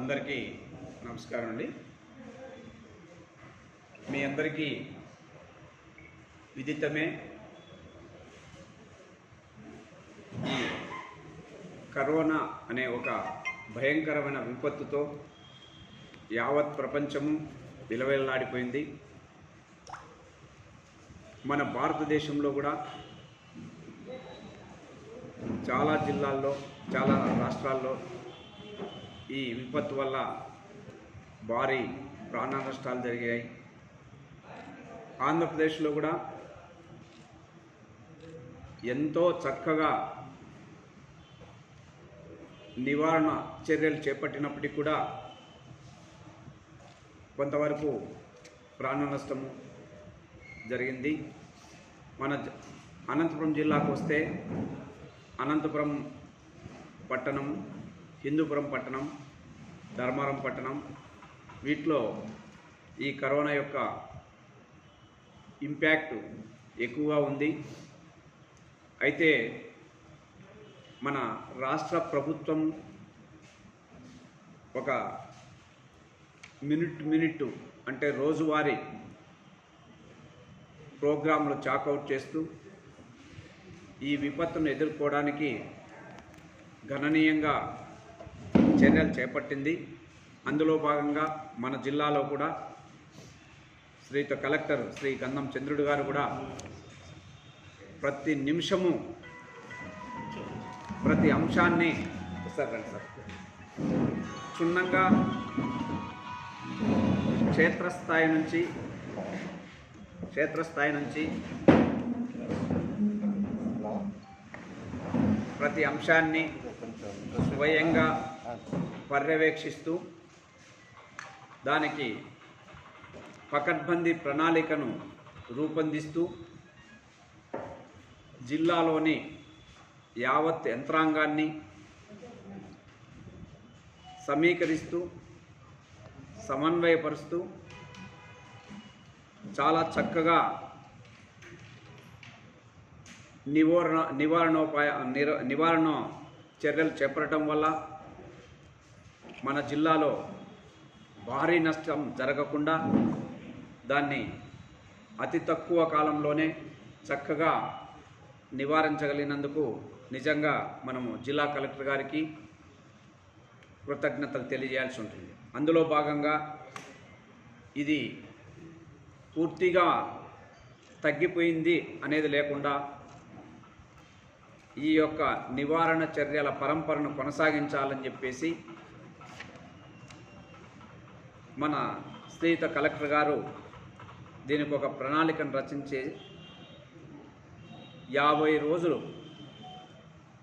అందరికీ నమస్కారం అండి. మీ అందరికీ విదితమే. ఈ కరోనా అనే ఒక భయంకరమైన విపత్తుతో యావత్ ప్రపంచము విలవిల్లాడిపోయింది మన భారతదేశంలో కూడా చాలా జిల్లాల్లో చాలా రాష్ట్రాల్లో ఈ విపత్తు వల్ల భారీ ప్రాణ నష్టాలు జరిగాయి. ఆంధ్రప్రదేశ్లో కూడా ఎంతో చక్కగా నివారణ చర్యలు చేపట్టినప్పటికీ కూడా కొంతవరకు ప్రాణ నష్టము జరిగింది. మన అనంతపురం జిల్లాకు వస్తే అనంతపురం పట్టణం హిందూపురం పట్టణం ధర్మారం పట్టణం. వీటిలో ఈ కరోనా యొక్క ఇంపాక్ట్ ఎక్కువగా ఉంది. అయితే మన రాష్ట్ర ప్రభుత్వం ఒక మినిట్ మినిట్ అంటే రోజువారీ ప్రోగ్రాంలు చాకౌట్ చేస్తూ ఈ విపత్తును ఎదుర్కోవడానికి గణనీయంగా చర్యలు చేపట్టింది. అందులో భాగంగా మన జిల్లాలో కూడా శ్రీత కలెక్టర్ శ్రీ గంధం చంద్రుడు గారు కూడా ప్రతి నిమిషము ప్రతి అంశాన్ని సార్ రండి సార్. క్షుణ్ణంగా క్షేత్రస్థాయి నుంచి క్షేత్రస్థాయి నుంచి ప్రతి అంశాన్ని స్వయంగా పర్యవేక్షిస్తూ దానికి పకడ్బందీ ప్రణాళికను రూపొందిస్తూ జిల్లాలోని యావత్ యంత్రాంగాన్ని సమీకరిస్తూ సమన్వయపరుస్తూ చాలా చక్కగా నివారణ నివారణోపాయ నిర నివారణ చర్యలు చేపట్టడం వల్ల మన జిల్లాలో భారీ నష్టం జరగకుండా దాన్ని అతి తక్కువ కాలంలోనే చక్కగా నివారించగలిగినందుకు నిజంగా మనము జిల్లా కలెక్టర్ గారికి కృతజ్ఞతలు తెలియజేయాల్సి ఉంటుంది. అందులో భాగంగా ఇది పూర్తిగా తగ్గిపోయింది అనేది లేకుండా ఈ యొక్క నివారణ చర్యల పరంపరను కొనసాగించాలని చెప్పేసి మన స్నేహిత కలెక్టర్ గారు దీనికి ఒక ప్రణాళికను రచించి యాభై రోజులు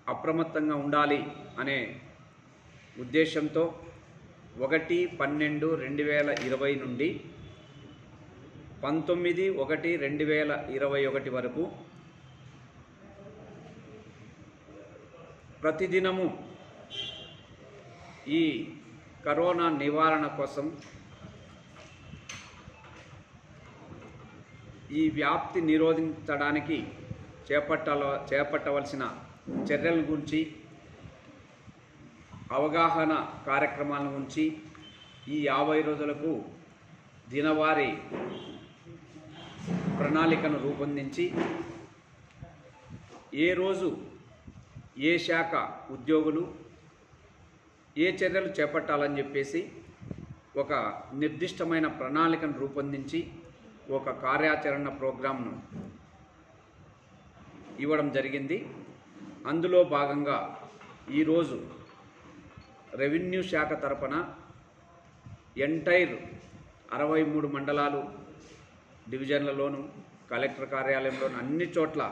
అప్రమత్తంగా ఉండాలి అనే ఉద్దేశంతో ఒకటి పన్నెండు రెండు వేల ఇరవై నుండి పంతొమ్మిది ఒకటి రెండు వేల ఇరవై ఒకటి వరకు ప్రతిదినము ఈ కరోనా నివారణ కోసం ఈ వ్యాప్తి నిరోధించడానికి చేపట్టాల చేపట్టవలసిన చర్యల గురించి అవగాహన కార్యక్రమాల గురించి ఈ యాభై రోజులకు దినవారీ ప్రణాళికను రూపొందించి ఏ రోజు ఏ శాఖ ఉద్యోగులు ఏ చర్యలు చేపట్టాలని చెప్పేసి ఒక నిర్దిష్టమైన ప్రణాళికను రూపొందించి ఒక కార్యాచరణ ప్రోగ్రాంను ఇవ్వడం జరిగింది. అందులో భాగంగా ఈరోజు రెవెన్యూ శాఖ తరపున ఎంటైర్ అరవై మూడు మండలాలు డివిజన్లలోను కలెక్టర్ కార్యాలయంలోను అన్ని చోట్ల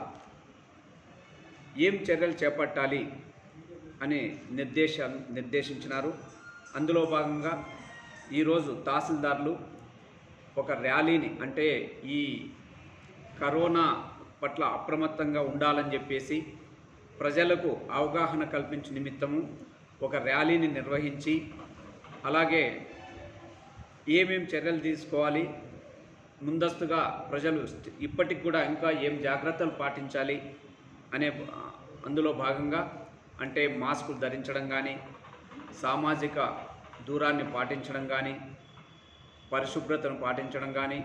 ఏం చర్యలు చేపట్టాలి అని నిర్దేశ నిర్దేశించినారు. అందులో భాగంగా ఈరోజు తహసీల్దార్లు ఒక ర్యాలీని అంటే ఈ కరోనా పట్ల అప్రమత్తంగా ఉండాలని చెప్పేసి ప్రజలకు అవగాహన కల్పించే నిమిత్తము ఒక ర్యాలీని నిర్వహించి అలాగే ఏమేం చర్యలు తీసుకోవాలి ముందస్తుగా ప్రజలు ఇప్పటికి కూడా ఇంకా ఏం జాగ్రత్తలు పాటించాలి అనే అందులో భాగంగా అంటే మాస్కులు ధరించడం కానీ సామాజిక దూరాన్ని పాటించడం కానీ పరిశుభ్రతను పాటించడం కానీ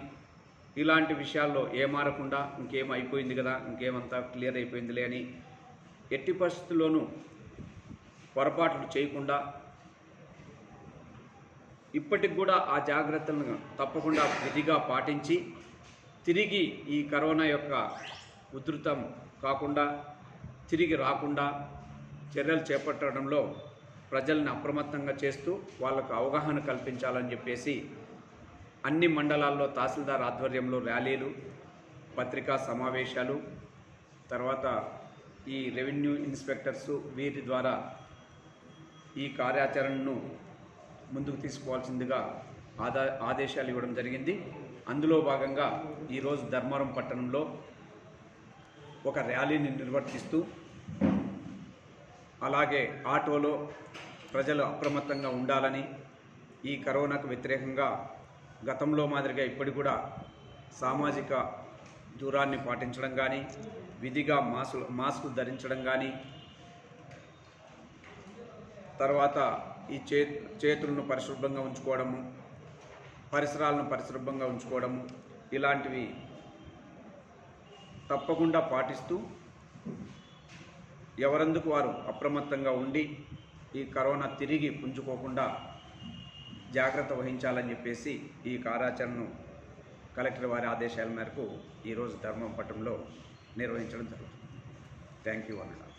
ఇలాంటి విషయాల్లో ఏమారకుండా ఇంకేం అయిపోయింది కదా ఇంకేమంతా క్లియర్ అయిపోయిందిలే అని ఎట్టి పరిస్థితుల్లోనూ పొరపాట్లు చేయకుండా ఇప్పటికి కూడా ఆ జాగ్రత్తలను తప్పకుండా విధిగా పాటించి తిరిగి ఈ కరోనా యొక్క ఉధృతం కాకుండా తిరిగి రాకుండా చర్యలు చేపట్టడంలో ప్రజల్ని అప్రమత్తంగా చేస్తూ వాళ్ళకు అవగాహన కల్పించాలని చెప్పేసి అన్ని మండలాల్లో తహసీల్దార్ ఆధ్వర్యంలో ర్యాలీలు పత్రికా సమావేశాలు తర్వాత ఈ రెవెన్యూ ఇన్స్పెక్టర్స్ వీరి ద్వారా ఈ కార్యాచరణను ముందుకు తీసుకోవాల్సిందిగా ఆదా ఆదేశాలు ఇవ్వడం జరిగింది. అందులో భాగంగా ఈరోజు ధర్మవరం పట్టణంలో ఒక ర్యాలీని నిర్వర్తిస్తూ అలాగే ఆటోలో ప్రజలు అప్రమత్తంగా ఉండాలని ఈ కరోనాకు వ్యతిరేకంగా గతంలో మాదిరిగా ఇప్పటికి కూడా సామాజిక దూరాన్ని పాటించడం కానీ విధిగా మాస్కు మాస్క్ ధరించడం కానీ తర్వాత ఈ చే చేతులను పరిశుభ్రంగా ఉంచుకోవడము పరిసరాలను పరిశుభ్రంగా ఉంచుకోవడము ఇలాంటివి తప్పకుండా పాటిస్తూ ఎవరందుకు వారు అప్రమత్తంగా ఉండి ఈ కరోనా తిరిగి పుంజుకోకుండా జాగ్రత్త వహించాలని చెప్పేసి ఈ కార్యాచరణను కలెక్టర్ వారి ఆదేశాల మేరకు ఈరోజు ధర్మం పట్టణంలో నిర్వహించడం జరుగుతుంది. థ్యాంక్ యూ అన్న